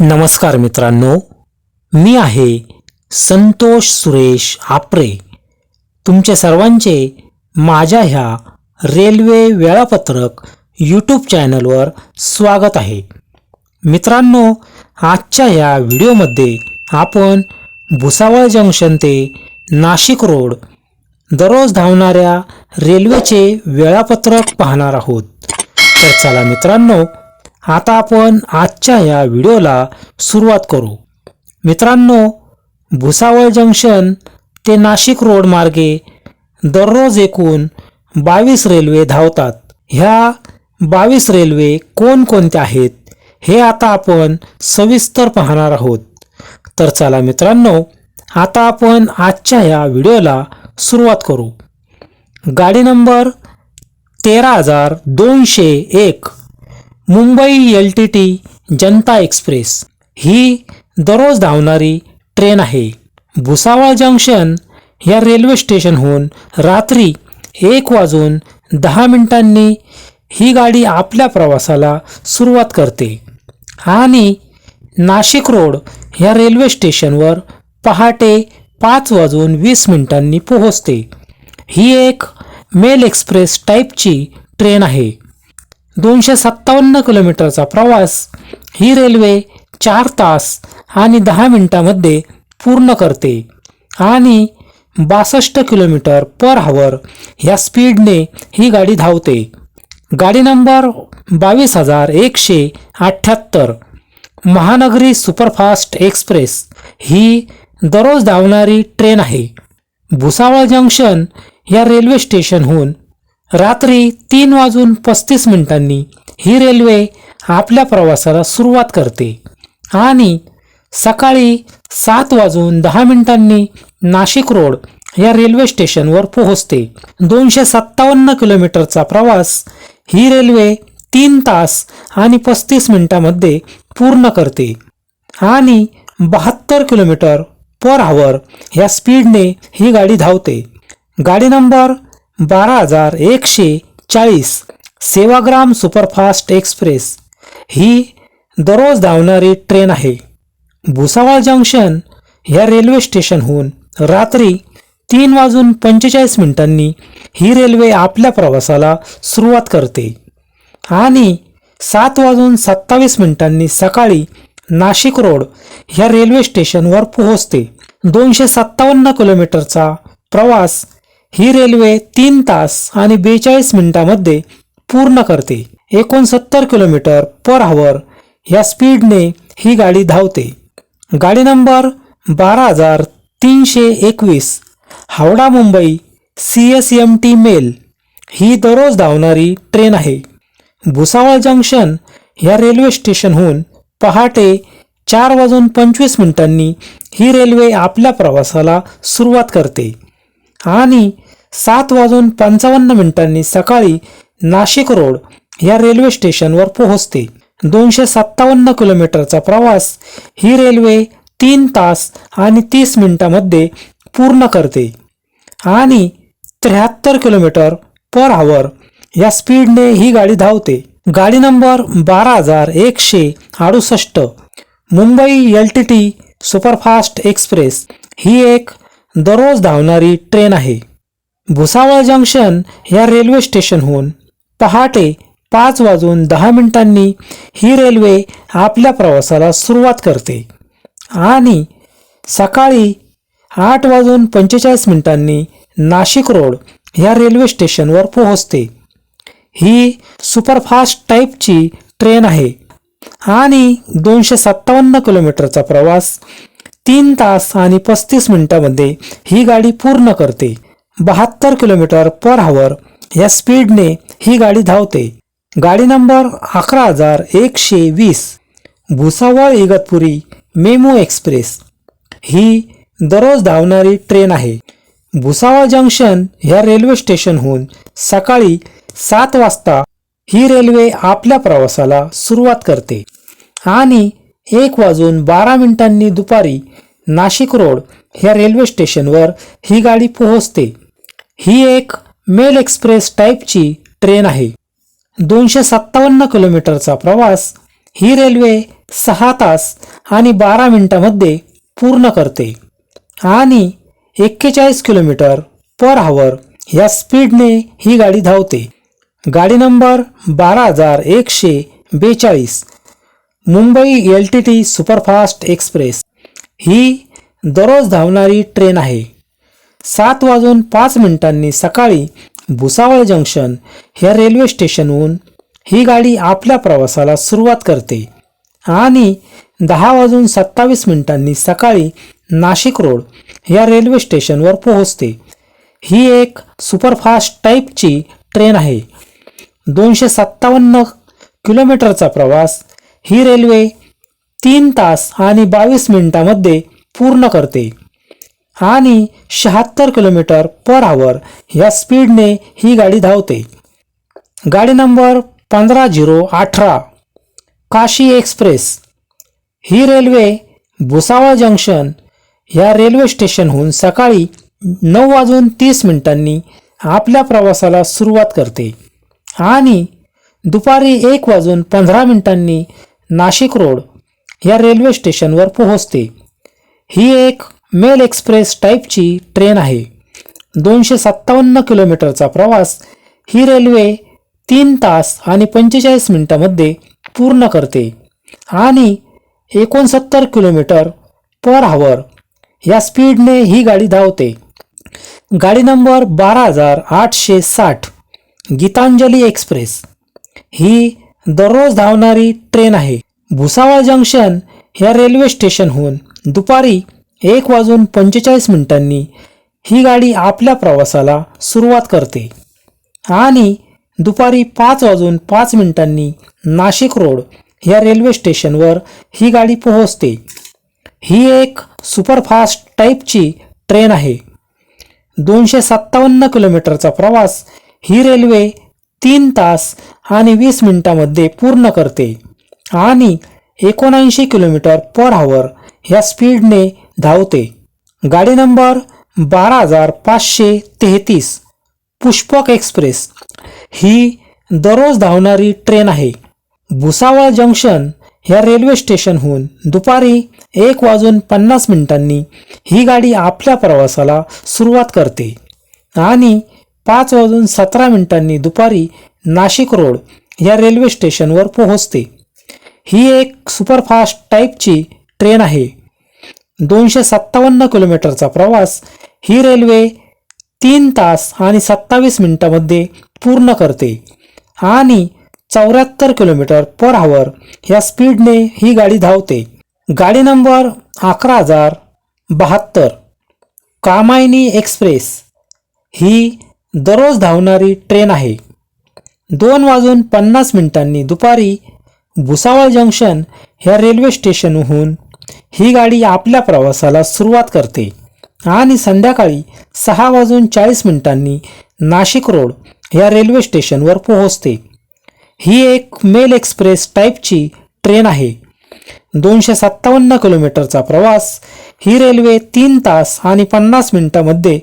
नमस्कार मित्रांनो मी आहे संतोष सुरेश आपरे. तुमचे सर्वांचे माझ्या ह्या रेल्वे वेळापत्रक यूट्यूब चॅनलवर स्वागत आहे. मित्रांनो आजच्या ह्या व्हिडिओमध्ये आपण भुसावळ जंक्शन ते नाशिक रोड दररोज धावणाऱ्या रेल्वेचे वेळापत्रक पाहणार आहोत. तर चला मित्रांनो आता आपण आजच्या या व्हिडिओला सुरुवात करू. मित्रांनो भुसावळ जंक्शन ते नाशिक रोड मार्गे दररोज एकूण बावीस रेल्वे धावतात. ह्या बावीस रेल्वे कोणकोणत्या आहेत हे आता आपण सविस्तर पाहणार आहोत. तर चला मित्रांनो आता आपण आजच्या या व्हिडिओला सुरुवात करू. गाडी नंबर तेरा हजार दोनशे एक. Mumbai L T T Janata express ही दररोज धावणारी ट्रेन आहे. भुसावळ जंक्शन या रेल्वे स्टेशनहून रात्री एक वाजून दहा मिनिटांनी ही गाडी आपल्या प्रवासाला सुरुवात करते आणि नाशिक रोड या रेल्वे स्टेशनवर पहाटे पाच वाजून वीस मिनिटांनी पोहोचते. ही एक मेल एक्सप्रेस टाईपची ट्रेन आहे. दोनशे सत्तावन्न किलोमीटरचा प्रवास ही रेल्वे चार तास आणि दहा मिनिटामध्ये पूर्ण करते आणि बासष्ट किलोमीटर पर हावर ह्या स्पीडने ही गाडी धावते. गाडी नंबर बावीस हजार एकशे अठ्ठ्याहत्तर महानगरी सुपरफास्ट एक्सप्रेस ही दररोज धावणारी ट्रेन आहे. भुसावळ जंक्शन या रेल्वे स्टेशनहून रात्री तीन वाजून पस्तीस मिनिटांनी ही रेल्वे आपल्या प्रवासाला सुरुवात करते. आणि सकाळी सात वाजून दहा मिनिटांनी नाशिक रोड या रेल्वे स्टेशनवर पोहोचते. दोनशे सत्तावन्न किलोमीटरचा प्रवास ही रेल्वे तीन तास आणि पस्तीस मिनिटामध्ये पूर्ण करते. आणि बहात्तर किलोमीटर पर आवर या स्पीडने ही गाडी धावते. गाडी नंबर बारा हजार एकशे चाळीस सेवाग्राम सुपरफास्ट एक्सप्रेस ही दररोज धावणारी ट्रेन आहे. भुसावळ जंक्शन ह्या रेल्वे स्टेशनहून रात्री तीन वाजून पंचेचाळीस मिनिटांनी ही रेल्वे आपल्या प्रवासाला सुरुवात करते आणि सात वाजून सत्तावीस मिनिटांनी सकाळी नाशिक रोड ह्या रेल्वे स्टेशनवर पोहोचते. दोनशे सत्तावन्न किलोमीटरचा प्रवास ही रेल्वे तीन तास आणि बेचाळीस मिनिटांमध्ये पूर्ण करते. एकोणसत्तर किलोमीटर पर आवर या स्पीडने ही गाडी धावते. गाडी नंबर बारा हजार तीनशे एकवीस Howrah Mumbai C S M T mail ही दररोज धावणारी ट्रेन आहे. भुसावळ जंक्शन या रेल्वे स्टेशनहून पहाटे चार वाजून पंचवीस मिनिटांनी ही रेल्वे आपल्या प्रवासाला सुरुवात करते. आणि सात वाजून पंचावन्न मिनिटांनी सकाळी नाशिक रोड या रेल्वे स्टेशनवर पोहोचते. दोनशे सत्तावन्न किलोमीटरचा प्रवास ही रेल्वे तीन तास आणि तीस मिनिटामध्ये पूर्ण करते. आणि त्र्याहत्तर किलोमीटर पर आवर या स्पीडने ही गाडी धावते. गाडी नंबर बारा हजार एकशे अडुसष्ट Mumbai L T T superfast express ही एक दररोज धावणारी ट्रेन आहे. भुसावळ जंक्शन या रेल्वे स्टेशनहून पहाटे पाच वाजून दहा मिनिटांनी ही रेल्वे आपल्या प्रवासाला सुरुवात करते. आणि सकाळी आठ वाजून पंचेचाळीस मिनिटांनी नाशिक रोड ह्या रेल्वे स्टेशनवर पोहोचते. ही सुपरफास्ट टाईपची ट्रेन आहे. आणि दोनशे सत्तावन्न किलोमीटरचा प्रवास तीन तास आणि पस्तीस मिनिटामध्ये ही गाडी पूर्ण करते. बहात्तर किलोमीटर पर हावर या स्पीडने ही गाडी धावते. गाडी नंबर अकरा हजार एकशे वीस भुसावळ इगतपुरी मेमो एक्सप्रेस. ही दररोज धावणारी ट्रेन आहे. भुसावळ जंक्शन ह्या रेल्वे स्टेशनहून सकाळी सात वाजता ही रेल्वे आपल्या प्रवासाला सुरुवात करते. आणि एक वाजून बारा मिनिटांनी दुपारी नाशिक रोड ह्या रेल्वे स्टेशनवर ही गाडी पोहोचते. ही एक मेल एक्सप्रेस टाईपची ट्रेन आहे. दोनशे सत्तावन्न किलोमीटरचा प्रवास ही रेल्वे सहा तास आणि बारा मिनिटामध्ये पूर्ण करते. आणि एक्केचाळीस किलोमीटर पर आवर या स्पीडने ही गाडी धावते. गाडी नंबर बारा हजार एकशे बेचाळीस Mumbai L T T superfast express ही दररोज धावणारी ट्रेन आहे. सात वाजून पाच मिनिटांनी सकाळी भुसावळ जंक्शन ह्या रेल्वे स्टेशनहून ही गाडी आपल्या प्रवासाला सुरुवात करते आणि दहा वाजून सत्तावीस मिनिटांनी सकाळी नाशिक रोड या रेल्वे स्टेशनवर पोहोचते. ही एक सुपरफास्ट टाईपची ट्रेन आहे. दोनशे सत्तावन्न किलोमीटरचा प्रवास ही रेल्वे तीन तास आणि बावीस मिनिटामध्ये पूर्ण करते. आणि शहात्तर किलोमीटर पर आवर या स्पीडने ही गाडी धावते. गाडी नंबर पंधरा झिरो अठरा काशी एक्सप्रेस. ही रेल्वे भुसावळ जंक्शन या रेल्वे स्टेशनहून सकाळी नऊ वाजून तीस मिनिटांनी आपल्या प्रवासाला सुरुवात करते. आणि दुपारी एक वाजून पंधरा मिनिटांनी नाशिक रोड या रेल्वे स्टेशनवर पोहोचते. ही एक मेल एक्सप्रेस टाईपची ट्रेन आहे. दोनशे सत्तावन्न किलोमीटरचा प्रवास ही रेल्वे तीन तास आणि पंचेचाळीस मिनिटामध्ये पूर्ण करते. आणि एकोणसत्तर किलोमीटर पर हावर या स्पीडने ही गाडी धावते. गाडी नंबर बारा हजार आठशे साठ गीतांजली एक्सप्रेस. ही दररोज धावणारी ट्रेन आहे. भुसावळ जंक्शन ह्या रेल्वे स्टेशनहून दुपारी एक वाजून पंचेचाळीस मिनिटांनी ही गाडी आपल्या प्रवासाला सुरुवात करते. आणि दुपारी पाच वाजून पाच मिनिटांनी नाशिक रोड या रेल्वे स्टेशनवर ही गाडी पोहोचते. ही एक सुपरफास्ट टाईपची ट्रेन आहे. दोनशे सत्तावन्न किलोमीटरचा प्रवास ही रेल्वे तीन तास आणि वीस मिनिटामध्ये पूर्ण करते. आणि एकोणऐंशी किलोमीटर पर आवर या स्पीडने धावते. गाडी नंबर बारा हजार पाचशे तेहतीस पुष्पक एक्सप्रेस. ही दररोज धावणारी ट्रेन आहे. भुसावळ जंक्शन या रेल्वे स्टेशनहून दुपारी एक वाजून पन्नास मिनिटांनी ही गाडी आपल्या प्रवासाला सुरुवात करते. आणि पाच वाजून सतरा मिनिटांनी दुपारी नाशिक रोड या रेल्वे स्टेशनवर पोहोचते. ही एक सुपरफास्ट टाईपची ट्रेन आहे. दोनशे सत्तावन्न किलोमीटरचा प्रवास ही रेल्वे तीन तास आणि सत्तावीस मिनिटामध्ये पूर्ण करते आणि चौऱ्याहत्तर किलोमीटर पर आवर या स्पीडने ही गाडी धावते. गाडी नंबर अकरा हजार बहात्तर कामायनी एक्सप्रेस ही दररोज धावणारी ट्रेन आहे. दोन वाजून पन्नास मिनिटांनी दुपारी भुसावळ जंक्शन ह्या रेल्वे स्टेशनहून ही गाडी आपल्या प्रवासाला सुरुवात करते. आणि संध्याकाळी सहा वाजून चाळीस मिनिटांनी नाशिक रोड या रेल्वे स्टेशनवर पोहोचते. ही एक मेल एक्सप्रेस टाईपची ट्रेन आहे. दोनशे सत्तावन्न किलोमीटरचा प्रवास ही रेल्वे तीन तास आणि पन्नास मिनिटामध्ये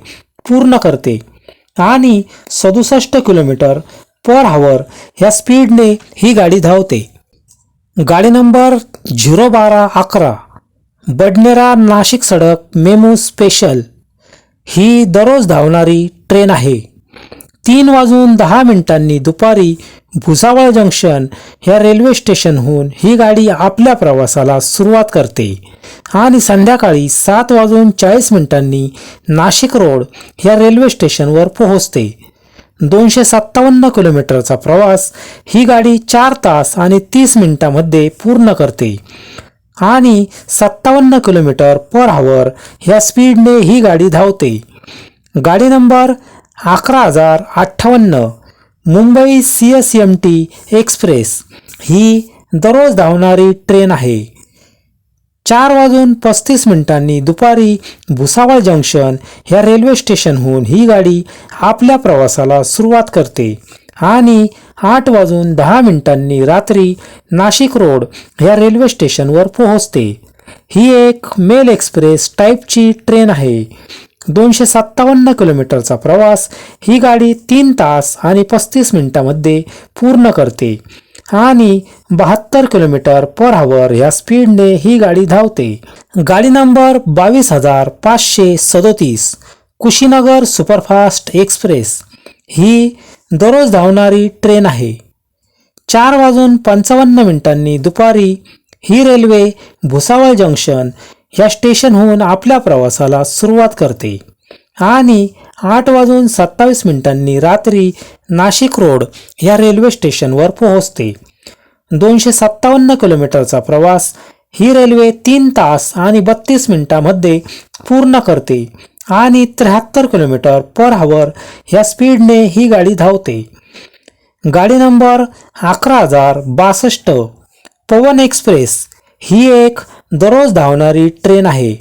पूर्ण करते. आणि सदुसष्ट किलोमीटर पर हावर ह्या स्पीडने ही गाडी धावते. गाडी नंबर झिरो बारा अकरा. बडनेरा नाशिक सडक मेमू स्पेशल ही दररोज धावणारी ट्रेन आहे. तीन वाजून दहा मिनिटांनी दुपारी भुसावळ जंक्शन ह्या रेल्वे स्टेशनहून ही गाडी आपल्या प्रवासाला सुरुवात करते. आणि संध्याकाळी सात वाजून चाळीस मिनिटांनी नाशिक रोड ह्या रेल्वे स्टेशनवर पोहोचते. दोनशे सत्तावन्न किलोमीटरचा प्रवास ही गाडी चार तास आणि तीस मिनिटामध्ये पूर्ण करते. आणि सत्तावन्न किलोमीटर पर आवर ह्या स्पीडने ही गाडी धावते. गाडी नंबर अकरा हजार अठ्ठावन्न Mumbai C S M T express ही दररोज धावणारी ट्रेन आहे. चार वाजून पस्तीस मिनिटांनी दुपारी भुसावळ जंक्शन ह्या रेल्वे स्टेशनहून ही गाडी आपल्या प्रवासाला सुरुवात करते. आणि आठ वाजून दहा मिनिटांनी रात्री नाशिक रोड ह्या रेल्वे स्टेशनवर पोहोचते. ही एक मेल एक्सप्रेस टाईपची ट्रेन आहे. दोनशे सत्तावन्न किलोमीटरचा प्रवास ही गाडी तीन तास आणि पस्तीस मिनिटामध्ये पूर्ण करते. आणि बहात्तर किलोमीटर पर आवर या स्पीडने ही गाडी धावते. गाडी नंबर बावीस हजार पाचशे सदोतीस कुशीनगर सुपरफास्ट एक्सप्रेस. ही दररोज धावणारी ट्रेन आहे. चार वाजून पंचावन्न मिनिटांनी दुपारी ही रेल्वे भुसावळ जंक्शन या स्टेशनहून आपल्या प्रवासाला सुरुवात करते. आणि आठ वाजून सत्तावीस मिनिटांनी रात्री नाशिक रोड या रेल्वे स्टेशनवर पोहोचते. दोनशे सत्तावन्न किलोमीटरचा प्रवास ही रेल्वे तीन तास आणि बत्तीस मिनिटांमध्ये पूर्ण करते आणि त्र्याहत्तर किलोमीटर पर हावर ह्या स्पीडने ही गाडी धावते. गाडी नंबर अकरा हजार बासष्ट पवन एक्सप्रेस ही एक दररोज धावणारी ट्रेन आहे.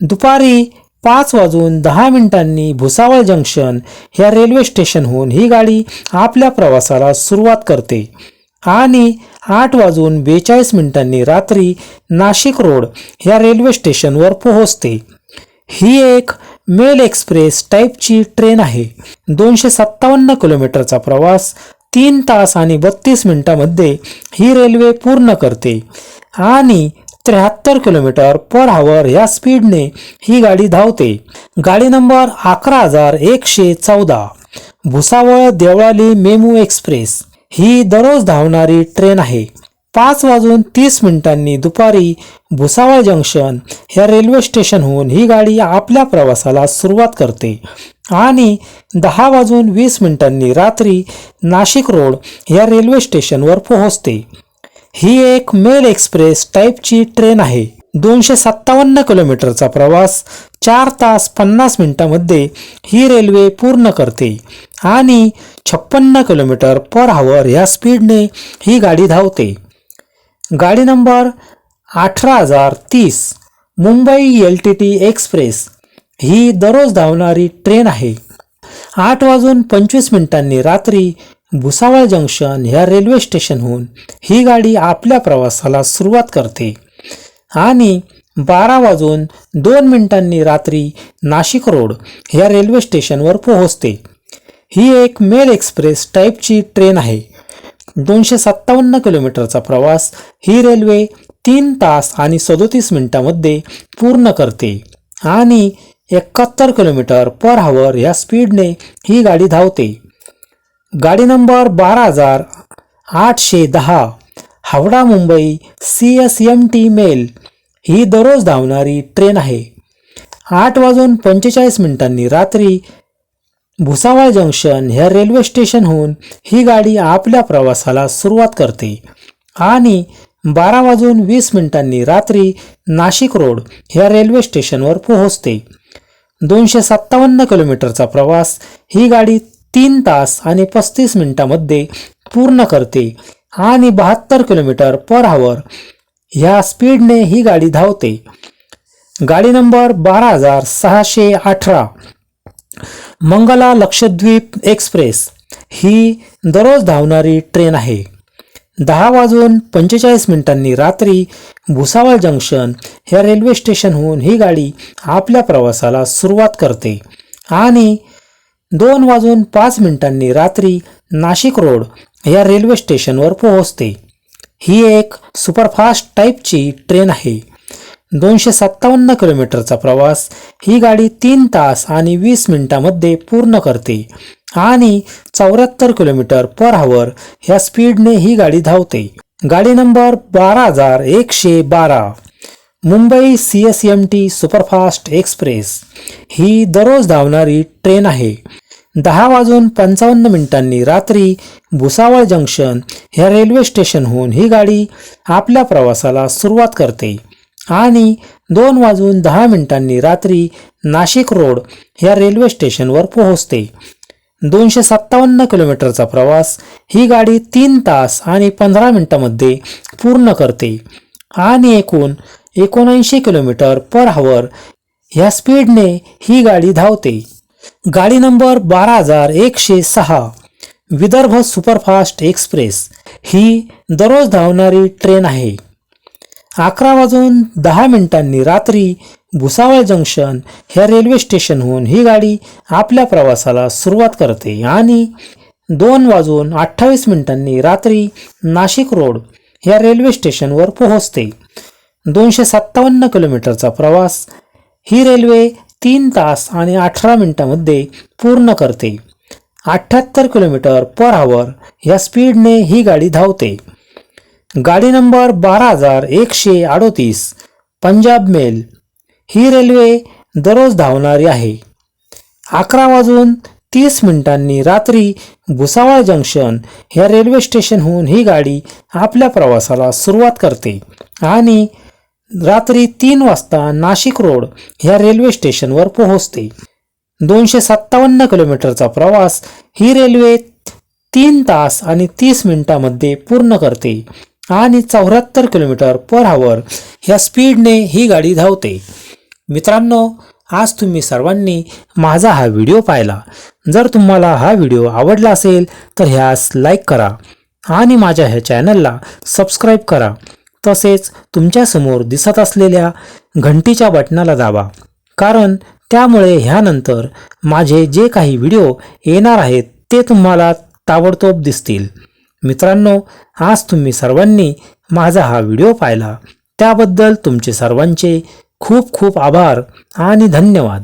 दुपारी पाच वाजून दहा मिनिटांनी भुसावळ जंक्शन ह्या रेल्वे स्टेशनहून ही गाडी आपल्या प्रवासाला सुरुवात करते. आणि आठ वाजून बेचाळीस मिनिटांनी रात्री नाशिक रोड ह्या रेल्वे स्टेशनवर पोहोचते. ही एक मेल एक्सप्रेस टाईपची ट्रेन आहे. दोनशे सत्तावन्न किलोमीटरचा प्रवास तीन तास आणि बत्तीस मिनिटामध्ये ही रेल्वे पूर्ण करते. आणि त्र्याहत्तर किलोमीटर पर आवर या स्पीडने ही गाडी धावते. गाडी नंबर अकरा हजार एकशे चौदा. Bhusawal Deolali MEMU express. ही दररोज धावणारी ट्रेन आहे. पाच वाजून तीस मिनिटांनी दुपारी भुसावळ जंक्शन या रेल्वे स्टेशनहून ही गाडी आपल्या प्रवासाला सुरुवात करते. आणि दहा वाजून वीस मिनिटांनी रात्री नाशिक रोड या रेल्वे स्टेशनवर पोहोचते. ही एक मेल एक्सप्रेस टाईपची ट्रेन आहे. दोनशे सत्तावन्न किलोमीटरचा प्रवास चार तास पन्नास मिनिटांमध्ये ही रेल्वे पूर्ण करते. आणि छप्पन्न किलोमीटर पर आवर या स्पीडने ही गाडी धावते. गाडी नंबर अठरा हजार तीस Mumbai L T T express ही दररोज धावणारी ट्रेन आहे. आठ वाजून पंचवीस मिनिटांनी रात्री भुसावळ जंक्शन ह्या रेल्वे स्टेशनहून ही गाडी आपल्या प्रवासाला सुरुवात करते. आणि बारा वाजून दोन मिनिटांनी रात्री नाशिक रोड ह्या रेल्वे स्टेशनवर पोहोचते. ही एक मेल एक्सप्रेस टाईपची ट्रेन आहे. दोनशे सत्तावन्न किलोमीटरचा प्रवास ही रेल्वे तीन तास आणि सदोतीस मिनिटामध्ये पूर्ण करते. आणि एकाहत्तर किलोमीटर पर हावर या स्पीडने ही गाडी धावते. गाडी नंबर बारा हजार आठशे दहा Howrah Mumbai C S M T mail ही दररोज धावणारी ट्रेन आहे. आठ वाजून पंचेचाळीस मिनिटांनी रात्री भुसावळ जंक्शन ह्या रेल्वे स्टेशनहून ही गाडी आपल्या प्रवासाला सुरुवात करते आणि बारा वाजून वीस मिनिटांनी रात्री नाशिक रोड ह्या रेल्वे स्टेशनवर पोहोचते. दोनशे सत्तावन्न किलोमीटरचा प्रवास ही गाडी तीन तास आणि पस्तीस मिनिटांमध्ये पूर्ण करते आणि बहात्तर किलोमीटर पर आवर ह्या स्पीडने ही गाडी धावते. गाडी नंबर बारा हजार सहाशे अठरा मंगला लक्षद्वीप एक्सप्रेस ही दररोज धावणारी ट्रेन आहे. दहा वाजून पंचेचाळीस मिनिटांनी रात्री भुसावळ जंक्शन ह्या रेल्वे स्टेशनहून ही गाडी आपल्या प्रवासाला सुरुवात करते आणि दोन वाजून पाच मिनिटांनी रात्री नाशिक रोड या रेल्वे स्टेशनवर पोहोचते. ही एक सुपरफास्ट टाईपची ट्रेन आहे. दोनशे सत्तावन्न किलोमीटरचा प्रवास ही गाडी तीन तास आणि वीस मिनिटांमध्ये पूर्ण करते आणि चौऱ्याहत्तर किलोमीटर पर आवर ह्या स्पीडने ही गाडी धावते. गाडी नंबर बारा हजार एकशे बारा. Mumbai C S M T superfast express ही दररोज धावणारी ट्रेन आहे. दहा वाजून पंचावन्न मिनिटांनी रात्री भुसावळ जंक्शन ह्या रेल्वे स्टेशनहून ही गाडी आपल्या प्रवासाला सुरुवात करते. आणि दोन वाजून दहा मिनिटांनी रात्री नाशिक रोड ह्या रेल्वे स्टेशनवर पोहोचते. दोनशे सत्तावन्न किलोमीटरचा प्रवास ही गाडी तीन तास आणि पंधरा मिनटामध्ये पूर्ण करते. आणि एकूण एकोणऐंशी किलोमीटर पर हावर ह्या स्पीडने ही गाडी धावते. गाडी नंबर बारा हजार एकशे सहा. विदर्भ सुपरफास्ट एक्सप्रेस ही दररोज धावणारी ट्रेन आहे. अकरा वाजून दहा मिनिटांनी रात्री भुसावळ जंक्शन ह्या रेल्वे स्टेशनहून ही गाडी आपल्या प्रवासाला सुरुवात करते आणि दोन वाजून अठ्ठावीस मिनिटांनी रात्री नाशिक रोड ह्या रेल्वे स्टेशनवर पोहोचते. दोनशे सत्तावन्न किलोमीटरचा प्रवास ही रेल्वे तीन तास आणि अठरा मिनिटामध्ये पूर्ण करते. अठ्ठ्याहत्तर किलोमीटर पर आवर या स्पीडने ही गाडी धावते. गाडी नंबर बारा हजार एकशे अडोतीस पंजाब मेल. ही रेल्वे दररोज धावणारी आहे. अकरा वाजून तीस मिनिटांनी रात्री भुसावळ जंक्शन ह्या रेल्वे स्टेशनहून ही गाडी आपल्या प्रवासाला सुरुवात करते आणि रात्री तीन वाजता नाशिक रोड ह्या रेल्वे स्टेशनवर पोहोचते. दोनशे सत्तावन्न किलोमीटरचा प्रवास ही रेल्वे तीन तास आणि तीस मिनिटांमध्ये पूर्ण करते आणि चौऱ्याहत्तर किलोमीटर पर आवर ह्या स्पीडने ही गाडी धावते. मित्रांनो आज तुम्ही सर्वांनी माझा हा व्हिडिओ पाहिला. जर तुम्हाला हा व्हिडिओ आवडला असेल तर ह्यास लाईक करा आणि माझ्या ह्या चॅनलला सबस्क्राईब करा. तसेच तुमच्यासमोर दिसत असलेल्या घंटीच्या बटनाला दाबा. कारण त्यामुळे ह्यानंतर माझे जे काही व्हिडिओ येणार आहेत ते तुम्हाला ताबडतोब दिसतील. मित्रांनो आज तुम्ही सर्वांनी माझा हा व्हिडिओ पाहिला. त्याबद्दल तुमचे सर्वांचे खूप खूप आभार आणि धन्यवाद.